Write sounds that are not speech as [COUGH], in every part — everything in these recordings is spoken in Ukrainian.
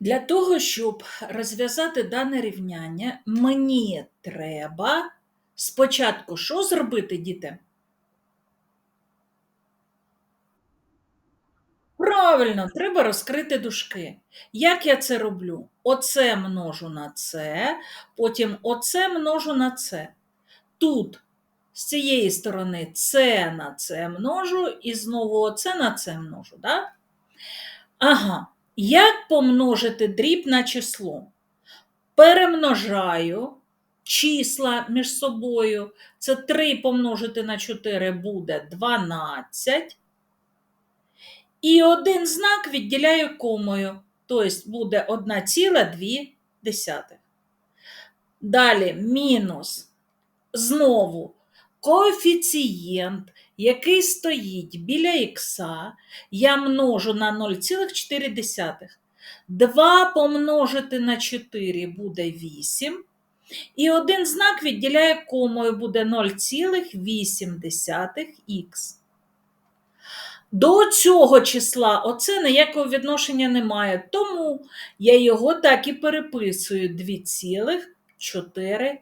Для того, щоб розв'язати дане рівняння, мені треба спочатку що зробити, діти? Правильно, треба розкрити дужки. Як я це роблю? Оце множу на це, потім оце множу на це. Тут з цієї сторони це на це множу, і знову оце на це множу. Да? Ага. Як помножити дріб на число? Перемножаю числа між собою. Це 3 помножити на 4 буде 12. І один знак відділяю комою, тобто буде 1,2. Далі мінус. Знову коефіцієнт, який стоїть біля х, я множу на 0,4. 2 помножити на 4 буде 8. І один знак відділяє комою буде 0,8х. До цього числа оце ніякого відношення немає, тому я його так і переписую 2,4.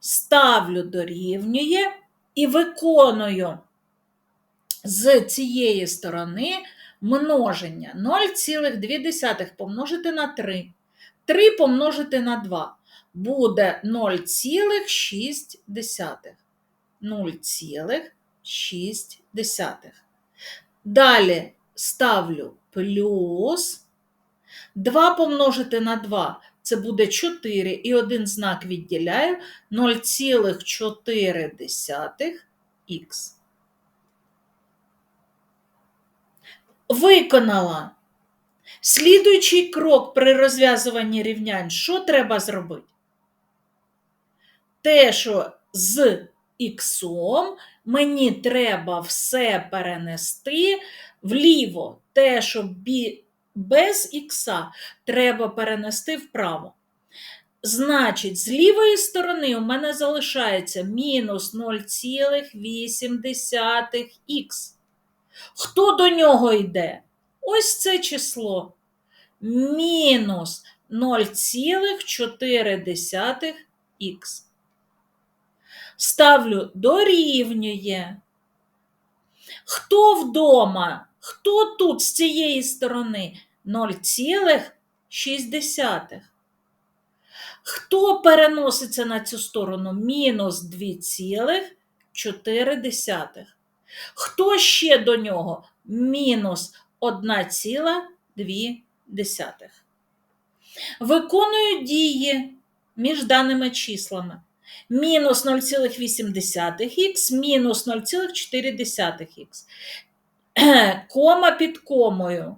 Ставлю дорівнює і виконую з цієї сторони множення 0,2 помножити на 3. 3 помножити на 2 буде 0,6. 0,6. Далі ставлю плюс 2 помножити на 2 це буде 4, і один знак відділяю 0,4х. Виконала. Слідуючий крок при розв'язуванні рівнянь, що треба зробити? Те, що з іксом мені треба все перенести вліво, те, що. Без ікса треба перенести вправо. Значить, з лівої сторони у мене залишається мінус 0,8х. Хто до нього йде? Ось це число. Мінус 0,4х. Ставлю дорівнює. Хто вдома? Хто тут з цієї сторони? 0,6. Хто переноситься на цю сторону? Мінус 2,4. Хто ще до нього? Мінус 1,2. Виконую дії між даними числами. Мінус 0,8х, мінус 0,4х. [CLEARS THROAT] Кома під комою.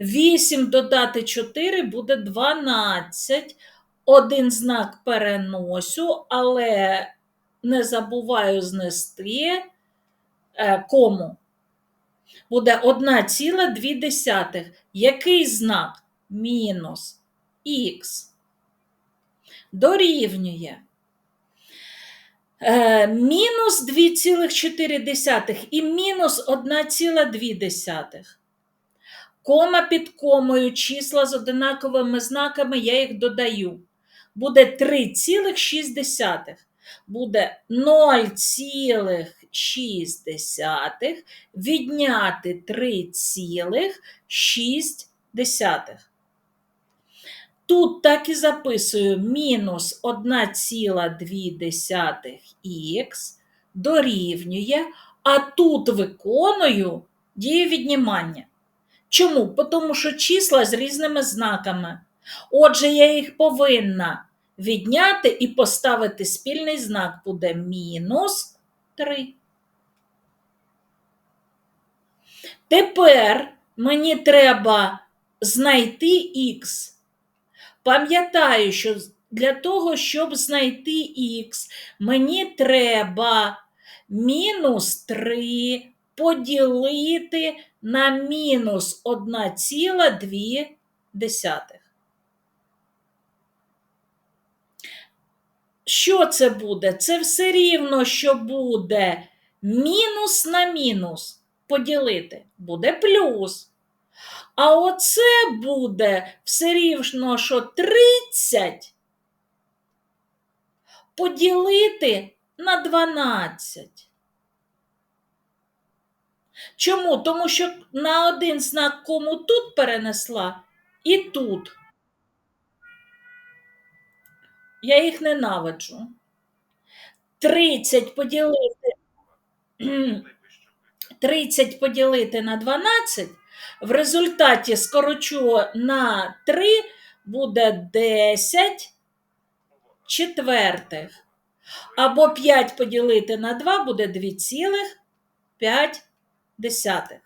8 додати 4 буде 12. Один знак переносю, але не забуваю знести е, кому. Буде 1,2. Який знак? Мінус х. Дорівнює. Е, мінус 2,4 і мінус 1,2. Кома під комою числа з одинаковими знаками, я їх додаю. Буде 3,6. Буде 0,6 відняти 3,6. Тут так і записую мінус 1,2х дорівнює, а тут виконую дію віднімання. Чому? Тому що числа з різними знаками. Отже, я їх повинна відняти і поставити спільний знак буде мінус 3. Тепер мені треба знайти х. Пам'ятаю, що для того, щоб знайти х, мені треба мінус 3 поділити на мінус 1,2. Що це буде? Це все рівно, що буде мінус на мінус поділити, буде плюс. А оце буде все рівно, що 30 поділити на 12. Чому? Тому що на один знак кому тут перенесла і тут. Я їх ненавиджу. 30 поділити [CLEARS THROAT] 30 поділити на 12, в результаті скорочу на 3 буде 10 четвертих. Або 5 поділити на 2 буде 2,5.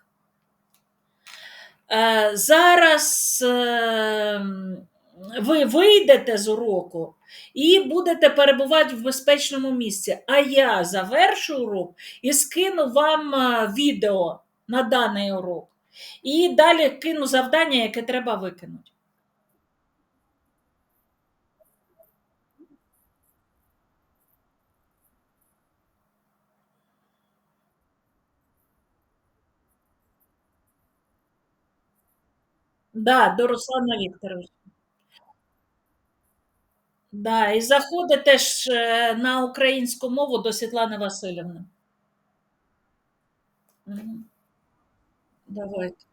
Е, Зараз е, ви вийдете з уроку і будете перебувати в безпечному місці. А я завершу урок і скину вам е, відео на даний урок. І далі кину завдання, яке треба викинути. Да, до Руслана Вікторовича. Да, і заходите ж е, на українську мову до Світлани Васильівни. Мгм. Давайте.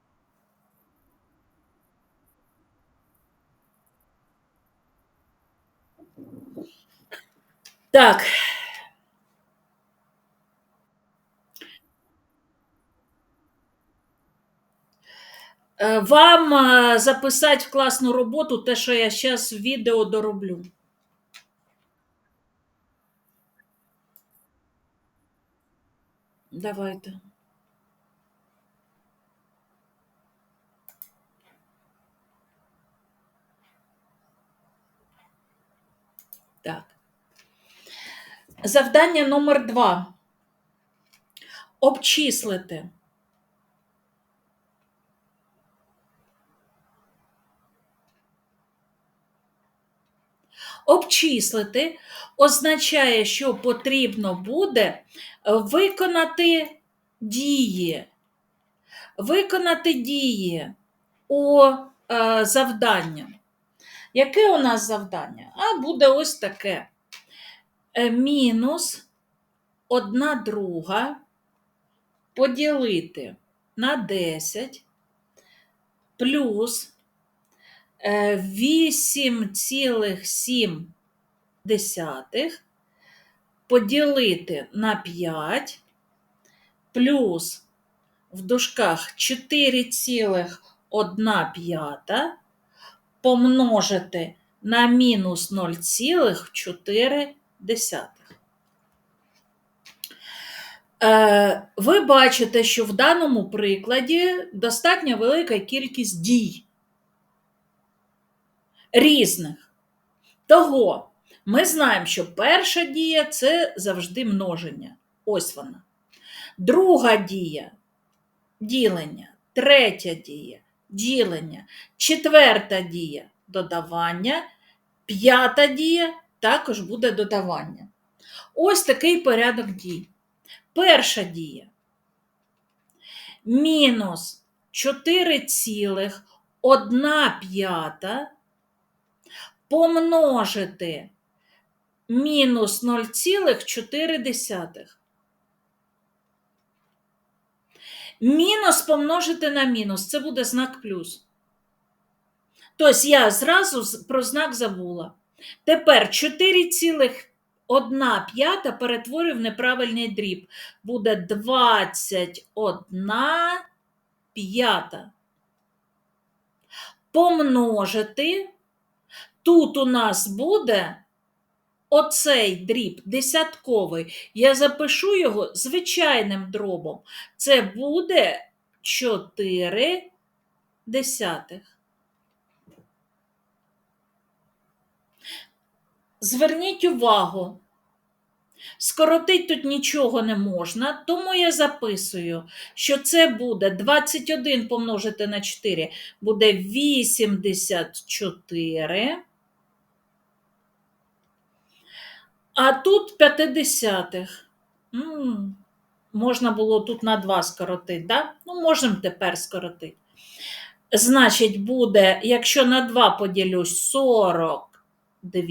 Так. Е, Вам е, записати в класну роботу те, що я зараз відео дороблю. Давайте. Так. Завдання номер два. Обчислити. Обчислити означає, що потрібно буде виконати дії. Виконати дії у е, завдання. Яке у нас завдання? А буде ось таке. Е, мінус одна друга поділити на 10 плюс е, 8,7 поділити на 5 плюс в дужках 4,1 помножити на мінус 0,4. Е, Ви бачите, що в даному прикладі достатньо велика кількість дій різних. Того ми знаємо, що перша дія це завжди множення. Ось вона. Друга дія ділення, третя дія ділення, четверта дія додавання, п'ята дія також буде додавання. Ось такий порядок дій. Перша дія. Мінус 4,1 п'ята помножити мінус 0,4. Мінус помножити на мінус, це буде знак плюс. Тобто я зразу про знак забула. Тепер 4,1 п'ята перетворюю в неправильний дріб. Буде 21 п'ята. Помножити. Тут у нас буде оцей дріб десятковий. Я запишу його звичайним дробом. Це буде 4 десятих. Зверніть увагу, скоротить тут нічого не можна, тому я записую, що це буде 21 помножити на 4, буде 84. А тут 50. М, Можна було тут на 2 скоротити, да? Ну, можемо тепер скоротити. Значить, буде, якщо на 2 поділюсь 42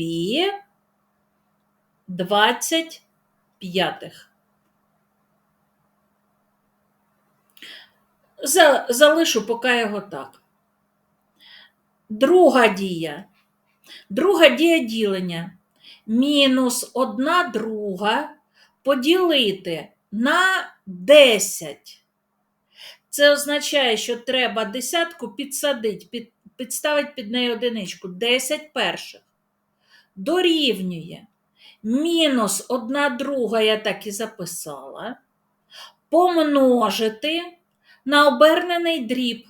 25. За, залишу поки його так. Друга дія. Друга дія ділення. Мінус 1 друга поділити на 10. Це означає, що треба десятку підсадити, під, підставити під неї одиничку. 10 перших. Дорівнює. Мінус 1 друга, я так і записала. Помножити на обернений дріб.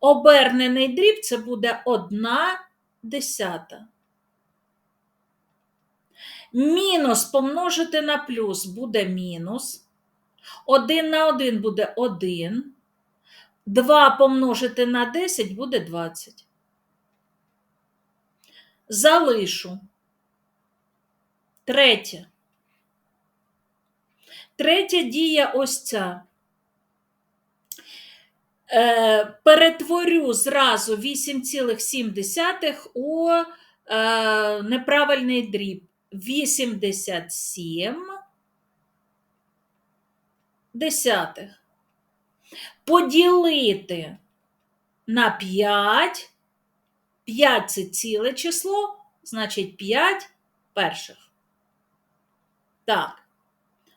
Обернений дріб це буде 1 десята. Мінус помножити на плюс буде мінус. 1 на 1 буде 1. 2 помножити на 10 буде 20. Залишу. Третє. Третя дія ось ця. Е, перетворю зразу 8,7 у е, неправильний дріб. 87 десятих. Поділити на 5. 5 це ціле число, значить 5 перших. Так,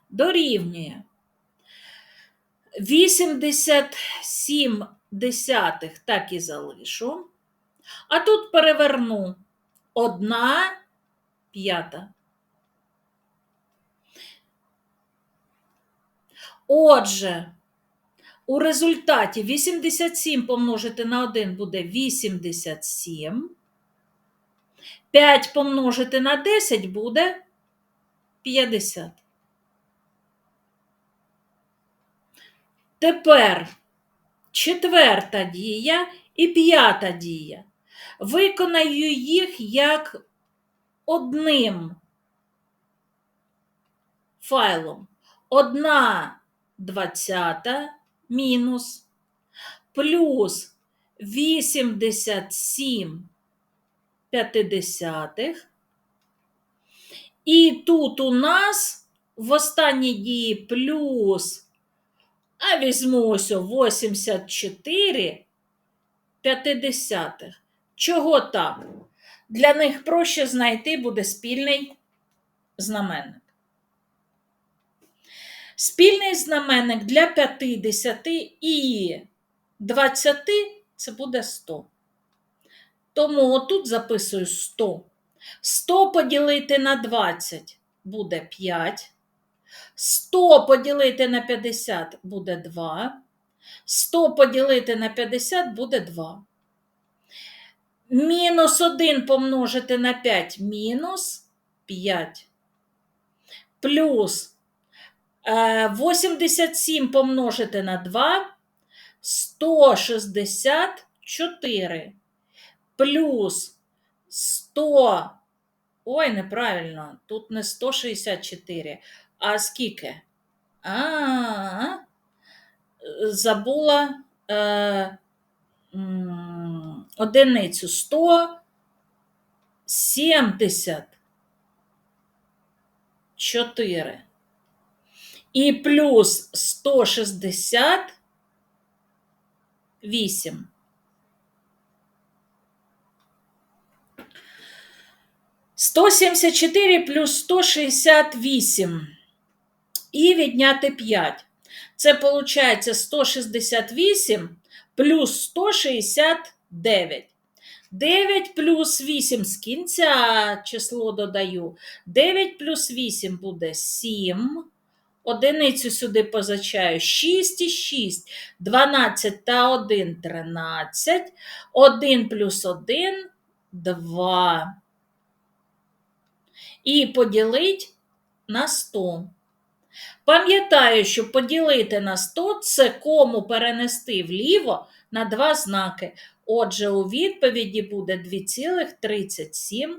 дорівнює. 87 десятих так і залишу. А тут переверну 1 п'ята. Отже, у результаті 87 помножити на 1 буде 87. 5 помножити на 10 буде 50. Тепер четверта дія і п'ята дія. Виконаю їх як одним файлом. Одна двадцята мінус плюс 87 п'ятидесятих. І тут у нас в останній дії плюс, а візьму ось о 84 п'ятидесятих. Чого так? Для них проще знайти буде спільний знаменник. Спільний знаменник для 50 і 20 це буде 100. Тому отут записую 100. 100 поділити на 20 буде 5. 100 поділити на 50 буде 2. 100 поділити на 50 буде 2. Мінус 1 помножити на 5 мінус 5. Плюс 87 помножити на 2 164 плюс 100. Ой, неправильно, тут не 164, а скільки? А, забула е, одиницю 174. І плюс 168. Сто сімдесят чотири плюс сто шістдесят вісім. І відняти 5. Це виходить 168 плюс 169. 9 плюс 8 з кінця число додаю. 9 плюс 8 буде 7. Одиницю сюди позичаю 6 і 6, 12 та 1 13, 1 плюс 1 2. І поділить на 100. Пам'ятаю, що поділити на 100 це кому перенести вліво на два знаки. Отже, у відповіді буде 2,37.